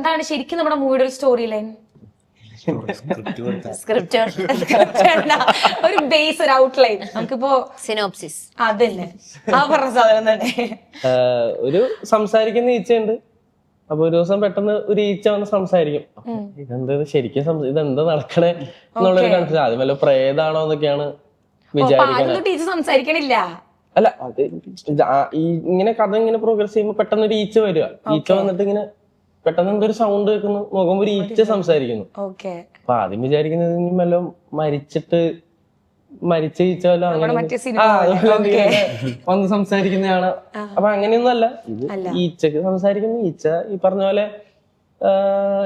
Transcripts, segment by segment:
എന്താണ് ശരിക്കും നമ്മുടെ മൂവിയുടെ ഒരു സ്റ്റോറി ലൈൻ സ്ക്രിപ്റ്റ് ഒരു ബേസ് ഒരു ഔട്ട്ലൈൻ നമുക്കിപ്പോ സിനോപ്സിസ് അതന്നെ. ആ പറഞ്ഞ സാധനം തന്നെ. ഒരു സംസാരിക്കുന്ന ഈച്ചയുണ്ട്. അപ്പൊ ഒരു ദിവസം പെട്ടെന്ന് ഒരു ഈച്ച വന്ന് സംസാരിക്കും. ഇതെന്താ ശരിക്കും ഇതെന്താ നടക്കണേ എന്നുള്ളൊരു കൺഫ്യൂഷൻ ആദ്യം വല്ല പ്രേതാണോ എന്നൊക്കെയാണ് വിചാരിക്കുന്നത്. ടീച്ചർ സംസാരിക്കണില്ല? അല്ല അത് ഈ ഇങ്ങനെ കഥ ഇങ്ങനെ പ്രോഗ്രസ് ചെയ്യുമ്പോ പെട്ടെന്ന് ഒരു ഈച്ച വരിക. ഈച്ച വന്നിട്ട് ഇങ്ങനെ പെട്ടെന്ന് എന്തൊരു സൗണ്ട് കേൾക്കുന്നു. നോക്കുമ്പോ ഒരു ഈച്ച സംസാരിക്കുന്നു അപ്പൊ ആദ്യം വിചാരിക്കുന്നത് ഇനി വല്ലതും മരിച്ചിട്ട് മരിച്ച ഈച്ച വല്ല വന്ന് സംസാരിക്കുന്നതാണ്. അപ്പൊ അങ്ങനെയൊന്നും അല്ല. ഇത് ഈച്ചക്ക് സംസാരിക്കുന്ന. ഈച്ച ഈ പറഞ്ഞ പോലെ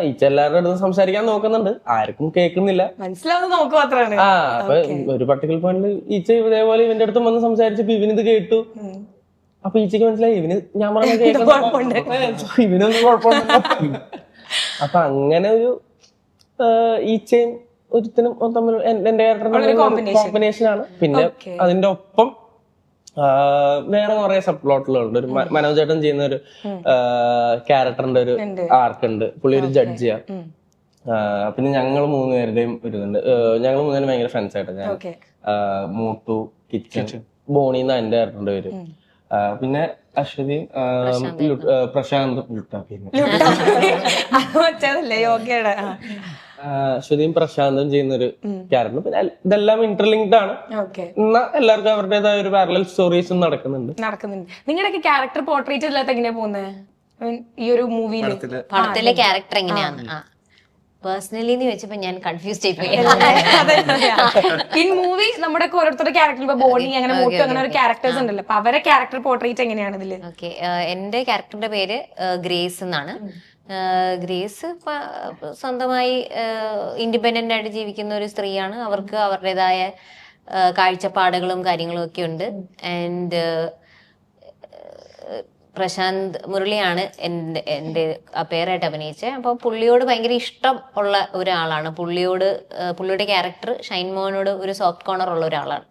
ഈച്ച എല്ലാവരുടെ അടുത്തും സംസാരിക്കാൻ നോക്കുന്നുണ്ട്. ആർക്കും കേൾക്കുന്നില്ല. മനസ്സിലാവുന്ന നമുക്ക് മാത്രമാണ് ആ അപ്പൊ ഒരു പർട്ടിക്കുലർ പോയിന്റിൽ ഈച്ച ഇതേപോലെ ഇവന്റെ അടുത്ത് വന്ന് സംസാരിച്ചപ്പോ ഇവനിത് കേട്ടു. അപ്പൊ ഈച്ചക്ക് മനസ്സിലായി? ഇവന് ഞാൻ പറഞ്ഞ കേൾക്കുന്നുണ്ട് ഇവനൊന്നും കുഴപ്പമില്ല അപ്പൊ അങ്ങനെ ഒരു ഈച്ചയും ഒരുത്തിനും തമ്മിൽ എന്റെ കോമ്പിനേഷൻ ആണ്. പിന്നെ. അതിന്റെ ഒപ്പം വേറെ കുറെ സബ് പ്ലോട്ടുകളുണ്ട് ഒരു മ- മനോജ് ചേട്ടൻ ചെയ്യുന്ന ഒരു ക്യാരക്ടറിന്റെ ഒരു ആർക്കുണ്ട് ആർക്ക് ഉണ്ട്. പുള്ളി ഒരു ജഡ്ജിയാ. പിന്നെ ഞങ്ങൾ മൂന്നുപേരുടെയും ഒരു ഇതുണ്ട് ഞങ്ങൾ മൂന്നുപേരും ഭയങ്കര ഫ്രണ്ട്സ് ആയിട്ട് ഞാൻ. മൂട്ടു കിച്ചൺ ബോണി എന്ന എന്റെ ക്യാരക്ടറിന്റെ പേര്. പിന്നെ അശ്വതി പ്രശാന്ത് യോഗയുടെ. അശ്വതിയും പ്രശാന്തും ചെയ്യുന്ന ഒരു ക്യാരക്ടർ പിന്നെ ഇതെല്ലാം ഇന്റർലിങ്ക്ഡ് ആണ്. ഓക്കെ. എന്നാ എല്ലാവർക്കും അവരുടേതായ ഒരു പാരലൽ സ്റ്റോറീസും നടക്കുന്നുണ്ട്. നടക്കുന്നുണ്ട്. നിങ്ങളുടെയൊക്കെ ക്യാരക്ടർ പോർട്രേറ്റ് ഇല്ലാത്ത എങ്ങനെയാ പോകുന്നത് ഈ ഒരു മൂവിയിലെ പടത്തിലെ. ക്യാരക്ടർ എങ്ങനെയാണ് പേഴ്സണലി എന്ന് വെച്ചപ്പോ ഞാൻ കൺഫ്യൂസ്ഡ് ആയിപ്പോയി. ഇൻ മൂവി നമ്മുടെ ഓരോരുത്തരുടെ ക്യാരക്ടർ ഇപ്പൊ ബോണി അങ്ങനെ മോട്ടോ അങ്ങനെ ഒരു ക്യാരക്ടേഴ്സ് ഉണ്ടല്ലോ. അപ്പൊ അവരെ ക്യാരക്ടർ പോർട്രേറ്റ് എങ്ങനെയാണ് ഇതിൽ? ഓക്കെ എന്റെ ക്യാരക്ടറിന്റെ പേര് ഗ്രേസ് എന്നാണ്. ഗ്രേസ് സ്വന്തമായി ഇൻഡിപെൻഡന്റ് ആയിട്ട് ജീവിക്കുന്ന ഒരു സ്ത്രീയാണ്. അവർക്ക് അവരുടേതായ കാഴ്ചപ്പാടുകളും കാര്യങ്ങളും ഒക്കെ ഉണ്ട്. ആൻഡ് പ്രശാന്ത് മുരളിയാണ് എന്റെ എന്റെ പേരായിട്ട് അഭിനയിച്ചത്. അപ്പോൾ പുള്ളിയോട് ഭയങ്കര ഇഷ്ടം ഉള്ള ഒരാളാണ്. പുള്ളിയോട് പുള്ളിയുടെ ക്യാരക്ടർ ഷൈൻ മോഹനോട് ഒരു സോഫ്റ്റ് കോർണർ ഉള്ള ഒരാളാണ്.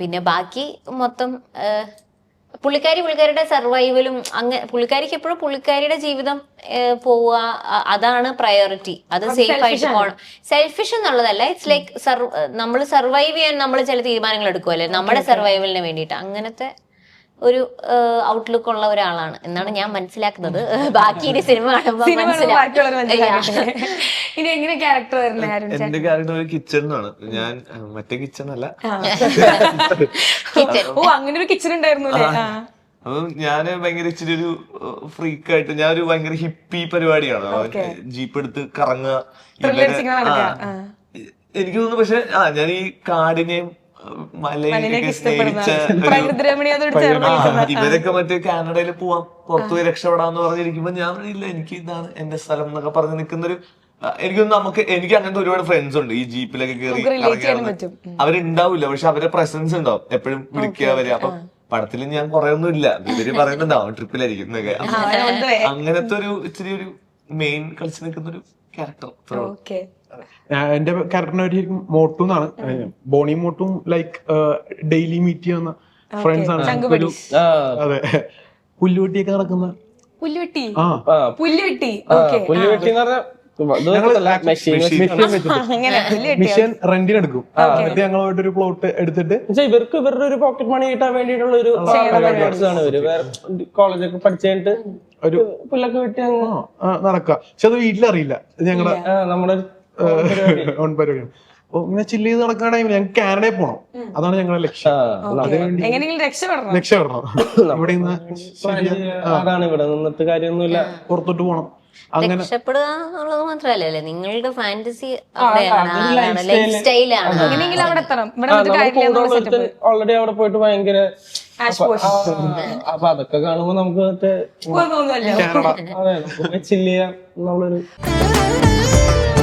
പിന്നെ ബാക്കി മൊത്തം പുള്ളിക്കാരി പുള്ളിക്കാരിയുടെ സർവൈവലും അങ്ങനെ പുള്ളിക്കാരിക്ക് എപ്പോഴും പുള്ളിക്കാരിയുടെ ജീവിതം പോവുക അതാണ് പ്രയോറിറ്റി അത് സേഫ് ആയിട്ട് പോകണം സെൽഫിഷ് എന്നുള്ളതല്ല ഇറ്റ്സ് ലൈക്ക് നമ്മൾ സർവൈവ് ചെയ്യാൻ നമ്മൾ ചില തീരുമാനങ്ങൾ എടുക്കുമല്ലേ നമ്മുടെ സർവൈവലിന് വേണ്ടിയിട്ട്. അങ്ങനത്തെ ഒരു ഔട്ട്ലുക്ക് ഉള്ള ഒരാളാണ്. എന്നാണ് ഞാൻ മനസ്സിലാക്കുന്നത്. ബാക്കി ഇനി സിനിമ കാണുമ്പോൾ ഇനി എങ്ങനെ ക്യാരക്ടർ എന്റെ ക്യാരക്ടർ ഒരു കിച്ചൺ ആണ് ഞാൻ മറ്റേ കിച്ചൺ അല്ല. ഓ അങ്ങനെ ഒരു കിച്ചൺ ഉണ്ടായിരുന്നു. അപ്പം ഞാൻ ഭയങ്കര ഇച്ചിരി ഒരു ഫ്രീക്ക് ആയിട്ട് ഞാൻ ഒരു ഭയങ്കര ഹിപ്പി പരിപാടിയാണ്. ജീപ്പ് എടുത്ത് കറങ്ങുക. എനിക്ക് തോന്നുന്നു പക്ഷെ ആ ഞാൻ ഈ കാടിനെയും ഇവരൊക്കെ മറ്റേ കാനഡയിൽ പോവാം പുറത്തു പോയി രക്ഷപ്പെടാന്ന് പറഞ്ഞിരിക്കുമ്പോ ഞാൻ ഇല്ല എനിക്ക് ഇതാണ് എന്റെ സ്ഥലം എന്നൊക്കെ പറഞ്ഞ് നിൽക്കുന്നൊരു എനിക്കൊന്നും നമുക്ക് എനിക്ക് അങ്ങനത്തെ ഒരുപാട് ഫ്രണ്ട്സ് ഉണ്ട്. ഈ ജീപ്പിലൊക്കെ കയറി. അവരുണ്ടാവില്ല പക്ഷെ അവരുടെ പ്രസൻസ് ഉണ്ടാവും. എപ്പോഴും വിളിക്കുക അവർ അപ്പൊ പടത്തിൽ ഞാൻ കുറെ ഒന്നും ഇല്ല. ഇവർ പറയുന്നുണ്ടാവും ട്രിപ്പിലായിരിക്കും. അങ്ങനത്തെ ഒരു ഇച്ചിരി ഒരു മെയിൻ കളിച്ചു നിൽക്കുന്ന ഒരു ക്യാരക്ടർ എന്റെ ശരിക്കും മോട്ടു എന്നാണ്. ബോണി മോട്ടും ലൈക്ക് ഡെയിലി മീറ്റ് ചെയ്യുന്ന ഫ്രണ്ട്സ് ആണ്. അതെ. പുല്ലുവെട്ടിയൊക്കെ നടക്കുന്ന. പുല്ലുവെട്ടി? പുല്ലുവെട്ടി. ആ, ഓക്കെ. പുല്ല് വെട്ടി എന്ന് പറഞ്ഞാൽ മെഷീൻ പുല്ലുവെട്ടി. റെന്റിന് എടുക്കും. എന്നിട്ട് ഞങ്ങളുമായിട്ട് ഒരു പ്ലോട്ട് എടുത്തിട്ട് ഇവർക്ക് ഇവരുടെ ഒരു പോക്കറ്റ് മണി കിട്ടാൻ വേണ്ടിയിട്ടുള്ള ഒരു ആണ് ഇവർ. വേറെ കോളേജൊക്കെ പഠിച്ചു കഴിഞ്ഞിട്ട് ഒരു പുല്ലൊക്കെ വെട്ടി നടക്കുക. പക്ഷെ അത് വീട്ടിലറിയില്ല. ഞങ്ങളുടെ നമ്മുടെ ഓൺ പരിപാടിയാണ് അപ്പൊ ഇങ്ങനെ ചില്ല് ചെയ്ത് നടക്കുന്ന ടൈമിൽ ഞങ്ങൾക്ക് കാനഡയിൽ പോകണം അതാണ് ഞങ്ങളുടെ ലക്ഷ്യം. എങ്ങനെയെങ്കിലും രക്ഷപ്പെടണം. രക്ഷപ്പെടണം. ഇവിടെ നിന്ന് അതാണ് ഇവിടെ നിന്നിട്ട് കാര്യമൊന്നുമില്ല. പുറത്തോട്ട് പോകണം അങ്ങനെ രക്ഷപ്പെടുക എന്നുള്ളത് മാത്രമല്ലല്ലേ? നിങ്ങളുടെ ഫാന്റസി ഓൾറെഡി അവിടെ പോയിട്ട് ഭയങ്കര അപ്പൊ അതൊക്കെ കാണുമ്പോ നമുക്ക് മറ്റേ തോന്നുമല്ലോ അതെ നമുക്ക് ചില്ല് ചെയ്യാം എന്നുള്ളൊരു